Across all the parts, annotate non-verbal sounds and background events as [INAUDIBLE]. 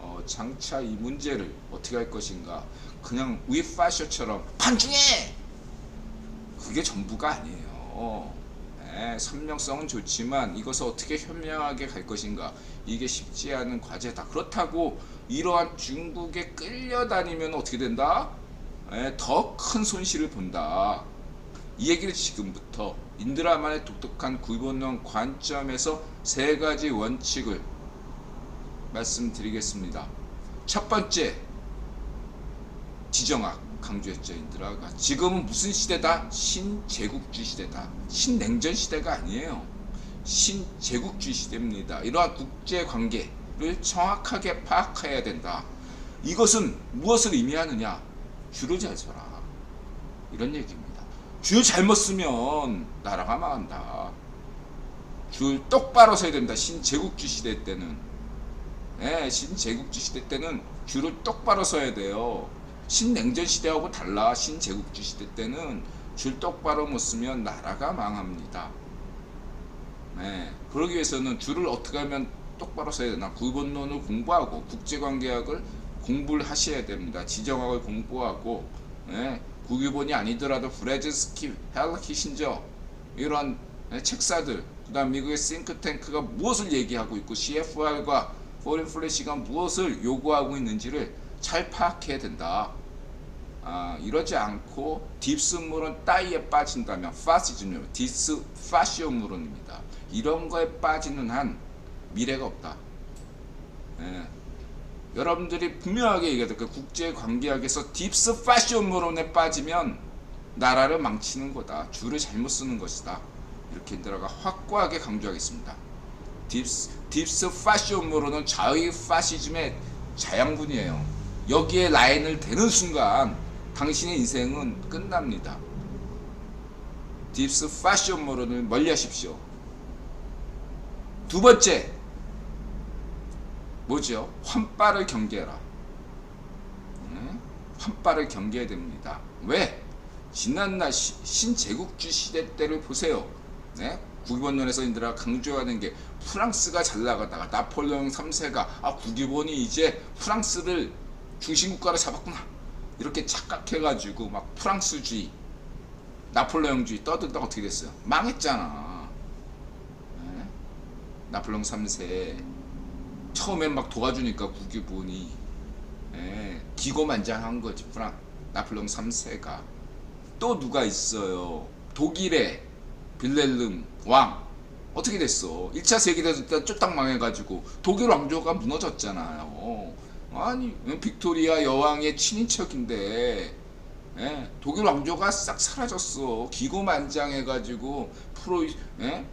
어, 장차 이 문제를 어떻게 할 것인가 그냥 위파셔처럼 반중해 그게 전부가 아니에요. 네, 선명성은 좋지만 이것을 어떻게 현명하게 갈 것인가 이게 쉽지 않은 과제다. 그렇다고 이러한 중국에 끌려다니면 어떻게 된다? 더큰 손실을 본다. 이 얘기를 지금부터 인드라만의 독특한 구본론 관점에서 세 가지 원칙을 말씀드리겠습니다. 첫 번째, 지정학 강조했죠 인드라가 지금은 무슨 시대다? 신제국주의 시대다. 신냉전 시대가 아니에요. 신제국주의 시대입니다. 이러한 국제 관계를 정확하게 파악해야 된다. 이것은 무엇을 의미하느냐? 줄을 잘 서라. 이런 얘기입니다. 줄 잘못 쓰면 나라가 망한다. 줄 똑바로 서야 된다. 신제국주의 시대 때는. 네, 신제국주의 시대 때는 줄을 똑바로 서야 돼요. 신냉전 시대하고 달라. 신제국주의 시대 때는 줄 똑바로 못 쓰면 나라가 망합니다. 네, 그러기 위해서는 줄을 어떻게 하면 똑바로 서야 되나? 구본론을 공부하고 국제관계학을 공부를 하셔야 됩니다. 지정학을 공부하고 네, 구기본이 아니더라도 브레즈스키, 헬 키신저 이런 네, 책사들 그 다음 미국의 싱크탱크가 무엇을 얘기하고 있고 CFR과 포린 플래시가 무엇을 요구하고 있는지를 잘 파악해야 된다. 아, 이러지 않고 딥스물은 따위에 빠진다면 파시즘이요. 디스 파시오물론입니다. 이런 거에 빠지는 한 미래가 없다. 예. 여러분들이 분명하게 얘기해야 그 국제 관계학에서 딥스 파시오물론에 빠지면 나라를 망치는 거다. 줄을 잘못 쓰는 것이다. 이렇게 인드라가 확고하게 강조하겠습니다. 딥스, 딥스 파시오물론은 자의 파시즘의 자양분이에요. 여기에 라인을 대는 순간 당신의 인생은 끝납니다. 딥스 파시오물론을 멀리하십시오. 두 번째 뭐죠? 환빠를 경계해라. 네? 환빠를 경계해야 됩니다. 왜? 지난날 시- 신제국주의 시대 때를 보세요. 네? 국기본론에서 인들아 강조하는 게 프랑스가 잘 나가다가 나폴레옹 3세가 아 국기본이 이제 프랑스를 중심국가로 잡았구나 이렇게 착각해가지고 막 프랑스주의 나폴레옹주의 떠들다가 어떻게 됐어요? 망했잖아. 네? 나폴레옹 3세 처음엔 막 도와주니까 국기본이 예, 기고만장한 거지 프랑 나폴레옹 3세가 또 누가 있어요 독일의 빌렐름 왕. 어떻게 됐어? 1차 세계대전 때 쫄딱 망해가지고 독일 왕조가 무너졌잖아요 아니 빅토리아 여왕의 친인척인데 예, 독일 왕조가 싹 사라졌어. 기고만장해가지고 프로 예?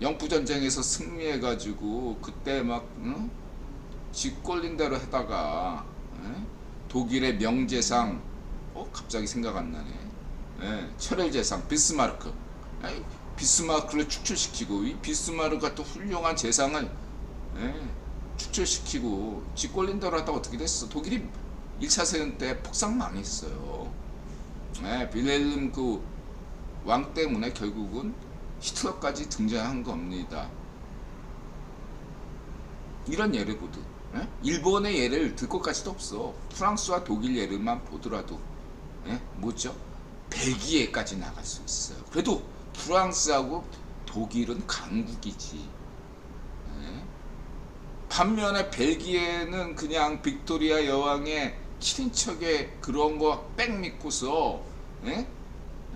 영부 전쟁에서 승리해가지고 그때 막 응? 쥐꼴린 대로 하다가 예? 독일의 명재상 어? 갑자기 생각 안 나네. 예, 철혈재상 비스마르크 비스마르크를 축출시키고 이 비스마르크가 또 훌륭한 재상을 예, 축출시키고 쥐꼴린 대로 하다가 어떻게 됐어 독일이 1차 세전 때 폭삭 망했어요 예, 빌헬름 그 왕 때문에 결국은 히틀러까지 등장한 겁니다. 이런 예를 보듯 예? 일본의 예를 들 것까지도 없어. 프랑스와 독일 예를만 보더라도 예? 뭐죠? 벨기에까지 나갈 수 있어요. 그래도 프랑스하고 독일은 강국이지. 예? 반면에 벨기에는 그냥 빅토리아 여왕의 친인척의 그런 거 빽 믿고서 예?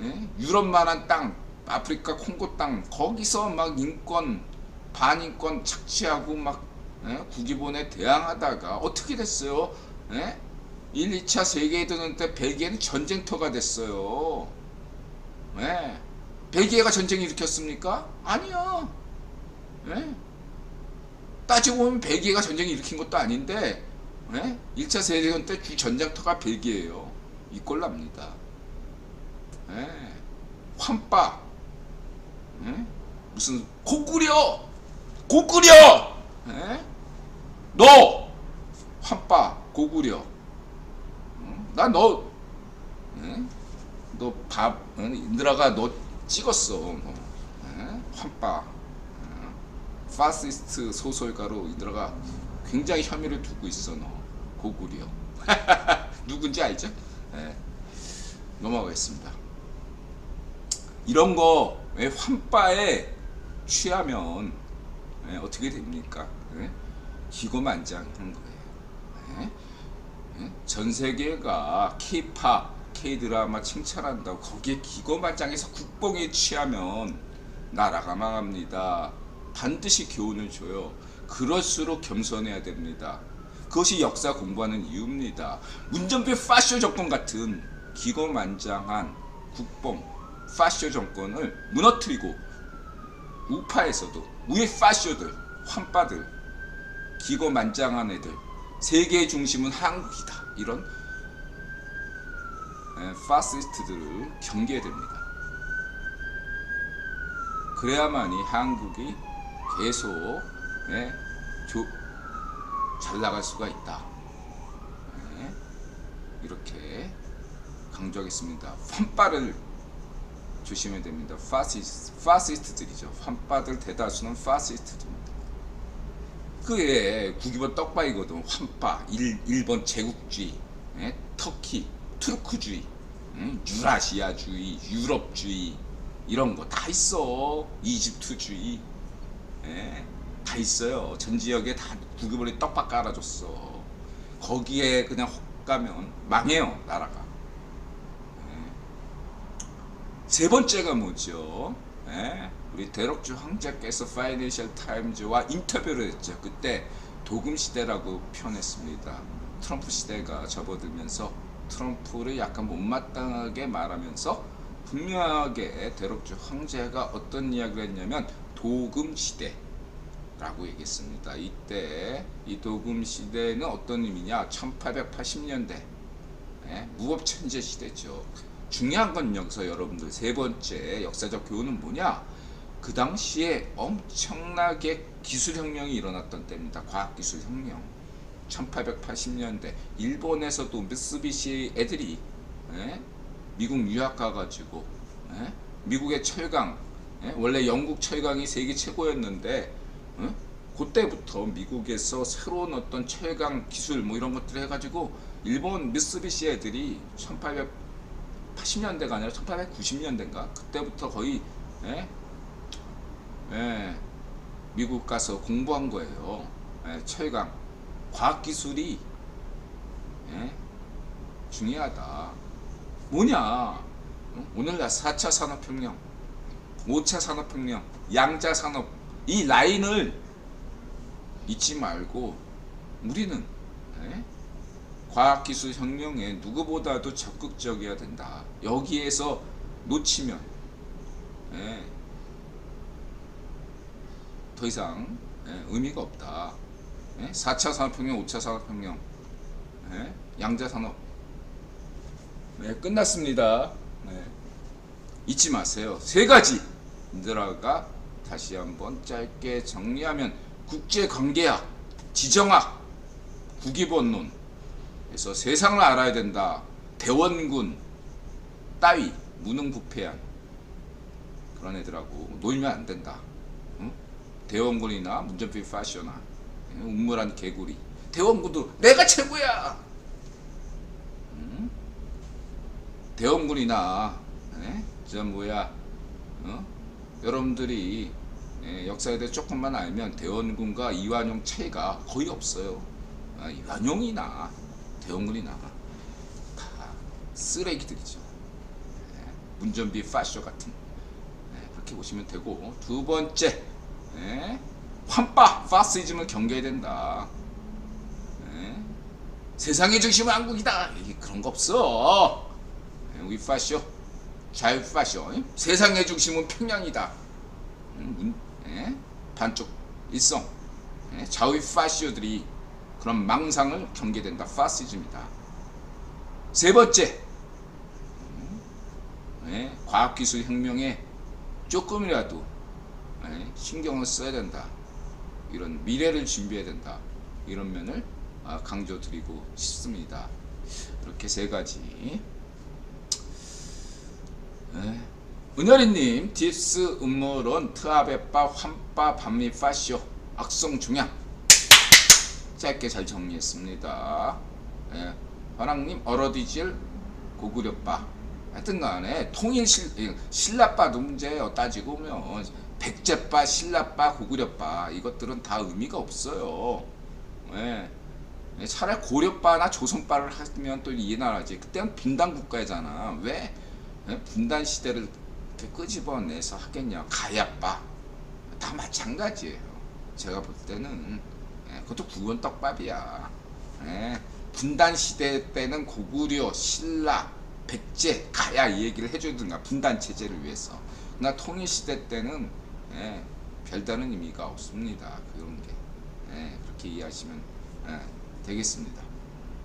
예? 유럽만한 땅, 아프리카 콩고 땅 거기서 막 인권 반인권 착취하고 막 예? 국기본에 대항하다가 어떻게 됐어요? 예? 1, 2차 세계대전 때 벨기에는 전쟁터가 됐어요. 예? 벨기에가 전쟁 일으켰습니까? 아니요. 예? 따지고 보면 벨기에가 전쟁 일으킨 것도 아닌데 예? 1차 세계대전 때 주 전쟁터가 벨기에예요. 이꼴 납니다. 예. 환빠 예? 무슨 고꾸려 고꾸려 예? 너 환빠 고구려 나너 예? 너밥 인드라가 너 찍었어 예? 환빠 예? 파시스트 소설가로 인드라가 굉장히 혐의를 두고 있어 너 고구려 [LAUGHS] 누군지 알죠? 예. 넘어가겠습니다. 이런 거 예, 환빠에 취하면 예, 어떻게 됩니까? 예? 기고만장한 거예요. 예? 예? 전 세계가 K-팝, K-드라마 칭찬한다고 거기에 기고만장해서 국뽕에 취하면 나라가 망합니다. 반드시 교훈을 줘요. 그럴수록 겸손해야 됩니다. 그것이 역사 공부하는 이유입니다. 문전배 파쇼 정권 같은 기고만장한 국뽕 파쇼 정권을 무너뜨리고 우파에서도 우리 파쇼들 환빠들 기고만장한 애들 세계의 중심은 한국이다 이런 에, 파시스트들을 경계해야 됩니다. 그래야만이 한국이 계속 예, 조, 잘 나갈 수가 있다. 예, 이렇게 강조하겠습니다. 환빠를 조심해야 됩니다. 파시스, 파시스트들이죠. 환빠들 대다수는 파시스트들입니다. 그에 국이번 떡밥이거든. 환빠, 일, 일본 제국주의, 예, 터키, 투르크주의, 음, 유라시아주의, 유럽주의 이런 거 다 있어. 이집트주의, 예, 다 있어요. 전 지역에 다 국이번에 떡밥 깔아줬어. 거기에 그냥 혹 가면 망해요 나라가. 세 번째가 뭐죠? 예? 우리 대럭주 황제께서 파이낸셜 타임즈와 인터뷰를 했죠. 그때 도금 시대라고 표현했습니다. 트럼프 시대가 접어들면서 트럼프를 약간 못마땅하게 말하면서 분명하게 대럭주 황제가 어떤 이야기를 했냐면 도금 시대 라고 얘기했습니다. 이때 이 도금 시대는 어떤 의미냐? 1880년대 예? 무법천재 시대죠. 중요한 건 여기서 여러분들 세 번째 역사적 교훈은 뭐냐? 그 당시에 엄청나게 기술혁명이 일어났던 때입니다. 과학기술혁명. 1880년대 일본에서도 미쓰비시 애들이 예? 미국 유학 가가지고 예? 미국의 철강 예? 원래 영국 철강이 세계 최고였는데 예? 그때부터 미국에서 새로운 어떤 철강 기술 뭐 이런 것들을 해가지고 일본 미쓰비시 애들이 1880년대가 아니라 1890년대인가 그때부터 거의 예? 예, 미국 가서 공부한 거예요. 예, 철강 과학 기술이 예, 중요하다. 뭐냐? 어? 오늘날 4차 산업혁명, 5차 산업혁명, 양자 산업 이 라인을 잊지 말고 우리는 예? 과학기술 혁명에 누구보다도 적극적이어야 된다. 여기에서 놓치면 예, 더 이상 예, 의미가 없다. 예? 4차 산업혁명, 5차 산업혁명, 예? 양자산업 네, 끝났습니다. 네. 잊지 마세요. 세 가지 들어가 다시 한번 짧게 정리하면 국제관계학, 지정학, 국위본론 그래서 세상을 알아야 된다. 대원군, 따위, 무능부패한 그런 애들하고 놀면 안 된다. 응? 대원군이나 문전필 파셔나 응? 우물한 개구리. 대원군도 내가 최고야. 응? 대원군이나 예? 저 뭐야 어? 여러분들이 예, 역사에 대해 조금만 알면 대원군과 이완용 차이가 거의 없어요. 아, 이완용이나 대원군이나 다 쓰레기들이죠. 예, 문전비 파쇼 같은 예, 그렇게 보시면 되고 두 번째 예, 환빠 파시즘을 경계해야 된다. 예, 세상의 중심은 한국이다. 그런 거 없어. 예, 우리 파쇼 자유 파쇼 예? 세상의 중심은 평양이다. 예? 반쪽 일성 예? 자유 파쇼들이 그런 망상을 경계된다. 파시즘이다. 세 번째, 음, 예, 과학기술 혁명에 조금이라도 예, 신경을 써야 된다. 이런 미래를 준비해야 된다. 이런 면을 아, 강조드리고 싶습니다. 이렇게 세 가지. 예. 은열이님, 딥스 음모론, 트아베빠, 환빠, 반미, 파쇼, 악성 중양. 짧게 잘 정리했습니다. 예, 화랑님 얼어디질 고구려바 하여튼간에 통일 실 예, 문제예요. 따지고 보면 백제바, 신라바, 고구려바 이것들은 다 의미가 없어요. 예. 예, 차라리 고려바나 조선바를 하면 또 이해나라지. 그때는 분단 국가잖아. 왜 예? 분단 시대를 끄집어내서 하겠냐? 가야바 다 마찬가지예요. 제가 볼 때는 예, 그것도 구원 떡밥이야. 예, 분단 시대 때는 고구려, 신라, 백제, 가야 이 얘기를 해주든가 분단 체제를 위해서. 나 통일 시대 때는 예, 별다른 의미가 없습니다. 그런 게 예, 그렇게 이해하시면 예, 되겠습니다.